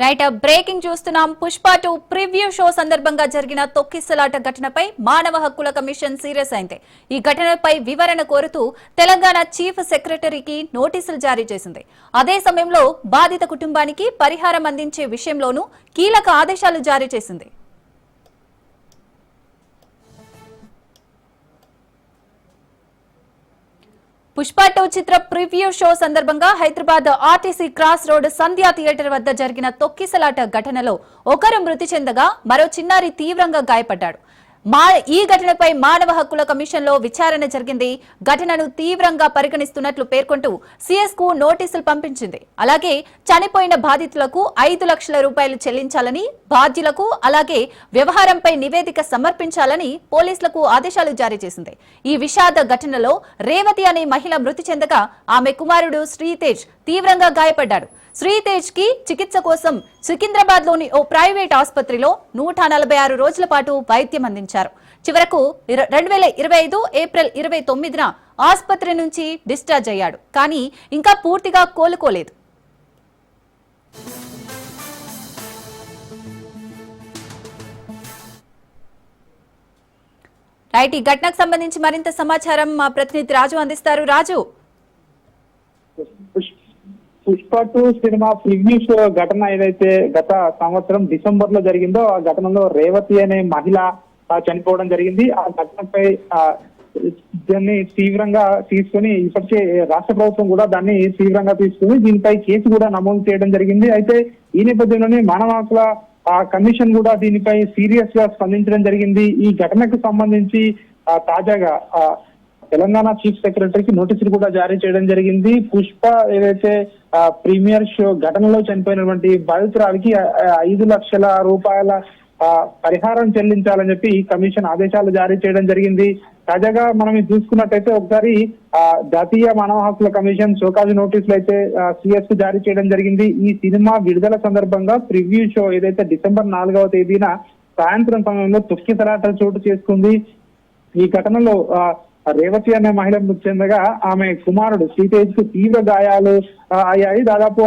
Right breaking చూస్తున్నాం. Pushpa two preview show సందర్భంగా జరిగిన తొక్కిసలాట ఘటనపై మానవ హక్కుల కమిషన్ సీరియస్ అయింది. ఈ ఘటనపై వివరణ కోరుతూ తెలంగాణ చీఫ్ సెక్రటరీకి నోటీసులు జారీ చేసింది. అదే సమయంలో బాధిత కుటుంబానికి పరిహారం అందించే విషయంలోనూ కీలక ఆదేశాలు జారీ చేసింది. పుష్ప టూ చిత్ర ప్రివ్యూ షో సందర్భంగా Hyderabad RTC cross road Sandhya theatre వద్ద జరిగిన తొక్కిసలాట ఘటనలో ఒకరు మృతి చెందగా మరో చిన్నారి తీవ్రంగా గాయపడ్డాడు. మా ఈ ఘటనపై మానవ హక్కుల కమిషన్లో విచారణ జరిగింది. ఘటనను తీవ్రంగా పరిగణిస్తున్నట్లు పేర్కొంటూ సిఎస్కు నోటీసులు పంపించింది. అలాగే చనిపోయిన బాధితులకు ఐదు లక్షల రూపాయలు చెల్లించాలని బాధ్యులకు అలాగే వ్యవహారంపై నివేదిక సమర్పించాలని పోలీసులకు ఆదేశాలు జారీ చేసింది. ఈ విషాద ఘటనలో రేవతి అనే మహిళ మృతి చెందగా ఆమె కుమారుడు శ్రీతేజ్ తీవ్రంగా గాయపడ్డాడు. శ్రీతేజ్కి చికిత్స కోసం సికింద్రాబాద్లోని ఓ ప్రైవేట్ ఆసుపత్రిలో నూట నలభై ఆరు రోజుల పాటు వైద్యం అందించారు. చివరకు రెండు వేల ఇరవై ఐదు ఏప్రిల్ ఇరవై తొమ్మిదిన ఆసుపత్రి నుంచి డిశ్చార్జ్ అయ్యాడు. కానీ ఇంకా పూర్తిగా కోలుకోలేదు. రైట్ ఈ ఘటనకు సంబంధించి మరింత సమాచారం మా ప్రతినిధి రాజు అందిస్తారు. Raju. Pushpa two cinema previews ఘటన ఏదైతే గత సంవత్సరం డిసెంబర్లో జరిగిందో ఆ ఘటనలో రేవతి అనే మహిళ చనిపోవడం జరిగింది. ఆ ఘటనపై దాన్ని తీవ్రంగా తీసుకుని ఇప్పటికే రాష్ట్ర ప్రభుత్వం కూడా దాన్ని తీవ్రంగా తీసుకుని దీనిపై కేసు కూడా నమోదు చేయడం జరిగింది. అయితే ఈ నేపథ్యంలోనే మానవ హక్కుల ఆ, కమిషన్ కూడా దీనిపై సీరియస్గా స్పందించడం జరిగింది. ఈ ఘటనకు సంబంధించి తాజాగా తెలంగాణ చీఫ్ సెక్రటరీకి నోటీసులు కూడా జారీ చేయడం జరిగింది. పుష్ప ఏదైతే ప్రీమియర్ షో ఘటనలో చనిపోయినటువంటి బాధితురాలికి ఐదు లక్షల రూపాయల పరిహారం చెల్లించాలని చెప్పి కమిషన్ ఆదేశాలు జారీ చేయడం జరిగింది. తాజాగా మనం చూసుకున్నట్టయితే ఒకసారి ఆ, జాతీయ మానవ హక్కుల కమిషన్ షోకాజు నోటీసులు అయితే సిఎస్ జారీ చేయడం జరిగింది. ఈ సినిమా విడుదల సందర్భంగా ప్రివ్యూ షో ఏదైతే డిసెంబర్ నాలుగవ తేదీన సాయంత్రం సమయంలో తొక్కిసలాట చోటు చేసుకుంది. ఈ ఘటనలో రేవతి అనే మహిళ మృతి చెందగా ఆమె కుమారుడు శ్రీతేజ్కు తీవ్ర గాయాలు అయ్యాయి. దాదాపు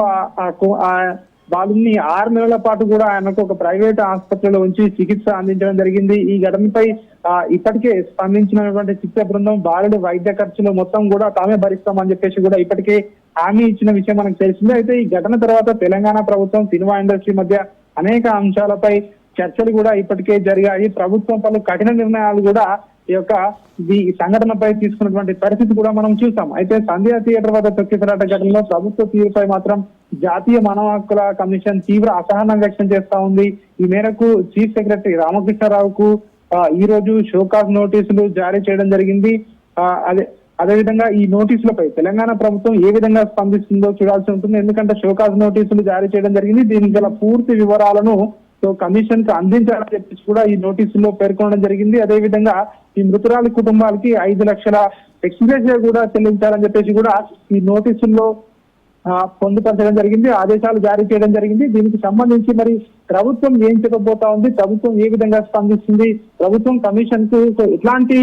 ఆ- బాలుని ఆరు నెలల పాటు కూడా ఆయనకు ఒక ప్రైవేట్ ఆసుపత్రిలో ఉంచి చికిత్స అందించడం జరిగింది. ఈ ఘటనపై ఇప్పటికే స్పందించినటువంటి చికిత్స బృందం బాలుడి వైద్య ఖర్చులు మొత్తం కూడా తామే భరిస్తామని చెప్పేసి కూడా ఇప్పటికే హామీ ఇచ్చిన విషయం మనకు తెలిసిందే. అయితే ఈ ఘటన తర్వాత తెలంగాణ ప్రభుత్వం సినిమా ఇండస్ట్రీ మధ్య అనేక అంశాలపై చర్చలు కూడా ఇప్పటికే జరిగాయి. ప్రభుత్వం పలు కఠిన నిర్ణయాలు కూడా ఈ యొక్క ఈ సంఘటనపై తీసుకున్నటువంటి పరిస్థితి కూడా మనం చూసాం. అయితే సంధ్యా థియేటర్ వద్ద తొక్కిసలాట ఘటనలో ప్రభుత్వ తీరుపై మాత్రం జాతీయ మానవ హక్కుల కమిషన్ తీవ్ర అసహనం వ్యక్తం చేస్తా ఉంది. ఈ మేరకు చీఫ్ సెక్రటరీ రామకృష్ణారావుకు ఈ రోజు షోకాజ్ నోటీసులు జారీ చేయడం జరిగింది. అదే అదేవిధంగా ఈ నోటీసులపై తెలంగాణ ప్రభుత్వం ఏ విధంగా స్పందిస్తుందో చూడాల్సి ఉంటుంది. ఎందుకంటే షోకాజ్ నోటీసులు జారీ చేయడం జరిగింది. దీనికి గల పూర్తి వివరాలను సో కమిషన్కు అందించాలని చెప్పేసి కూడా ఈ నోటీసులో పేర్కొనడం జరిగింది. అదేవిధంగా ఈ మృతురాలి కుటుంబాలకి ఐదు లక్షల ఎక్స్ప్రెస్ కూడా చెల్లించాలని చెప్పేసి కూడా ఈ నోటీసుల్లో ఆ, పొందుపరచడం జరిగింది. ఆదేశాలు జారీ చేయడం జరిగింది. దీనికి సంబంధించి మరి ప్రభుత్వం ఏం చెప్పబోతా ఉంది ప్రభుత్వం ఏ విధంగా స్పందిస్తుంది ప్రభుత్వం కమిషన్కు ఎట్లాంటి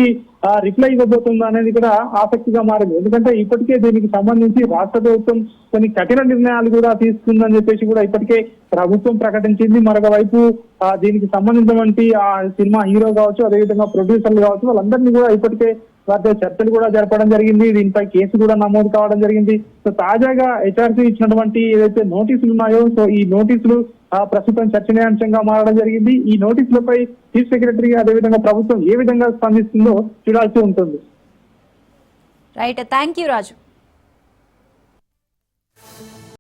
రిప్లై ఇవ్వబోతుందో అనేది కూడా ఆసక్తిగా మారింది. ఎందుకంటే ఇప్పటికే దీనికి సంబంధించి రాష్ట్ర ప్రభుత్వం కొన్ని కఠిన నిర్ణయాలు కూడా తీసుకుందని చెప్పేసి కూడా ఇప్పటికే ప్రభుత్వం ప్రకటించింది. మరొక వైపు దీనికి సంబంధించినటువంటి ఆ సినిమా హీరో కావచ్చు అదేవిధంగా ప్రొడ్యూసర్లు కావచ్చు వాళ్ళందరినీ కూడా ఇప్పటికే వారితో చర్చలు కూడా జరపడం జరిగింది. దీనిపై కేసు కూడా నమోదు కావడం జరిగింది. సో తాజాగా హెచ్ఆర్సీ ఇచ్చినటువంటి ఏదైతే నోటీసులు ఉన్నాయో సో ఈ నోటీసులు ప్రస్తుతం చర్చనీయాంశంగా మారడం జరిగింది. ఈ నోటీసులపై చీఫ్ సెక్రటరీ అదేవిధంగా ప్రభుత్వం ఏ విధంగా స్పందిస్తుందో చూడాల్సి ఉంటుంది. Right thank you Raju